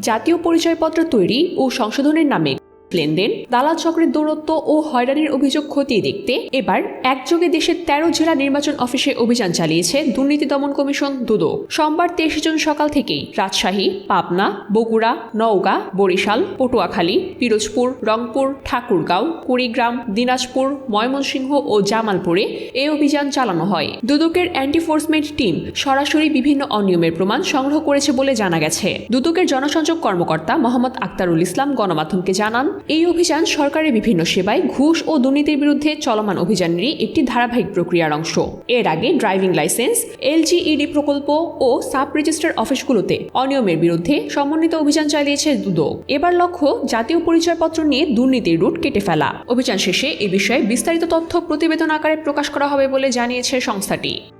জাতীয় পরিচয়পত্র তৈরি ও সংশোধনের নামে লেনদেন, দালাল চক্রের দৌরত্ব ও হয়রানির অভিযোগ খতিয়ে দেখতে এবার একযোগে দেশের তেরো জেলা নির্বাচন অফিসে অভিযান চালিয়েছে দুর্নীতি দমন কমিশন দুদক সোমবার তেইশে জুন সকাল থেকেই রাজশাহী, পাবনা, বগুড়া, নওগাঁ, বরিশাল, পটুয়াখালী, পিরোজপুর, রংপুর, ঠাকুরগাঁও, কুড়িগ্রাম, দিনাজপুর, ময়মনসিংহ ও জামালপুরে এই অভিযান চালানো হয়। দুদকের অ্যান্টিফোর্সমেন্ট টিম সরাসরি বিভিন্ন অনিয়মের প্রমাণ সংগ্রহ করেছে বলে জানা গেছে। দুদকের জনসংযোগ কর্মকর্তা মোহাম্মদ আক্তারুল ইসলাম গণমাধ্যমকে জানান এই অভিযান সরকারের বিভিন্ন সেবায় ঘুষ ও দুর্নীতির বিরুদ্ধে চলমান অভিযানেরই একটি ধারাবাহিক প্রক্রিয়ার অংশ। এর আগে ড্রাইভিং লাইসেন্স, এলজিইডি প্রকল্প ও সাব রেজিস্টার অফিসগুলোতে অনিয়মের বিরুদ্ধে সমন্বিত অভিযান চালিয়েছে দুদক। এবার লক্ষ্য জাতীয় পরিচয়পত্র নিয়ে দুর্নীতির রুট কেটে ফেলা। অভিযান শেষে এ বিষয়ে বিস্তারিত তথ্য প্রতিবেদন আকারে প্রকাশ করা হবে বলে জানিয়েছে সংস্থাটি।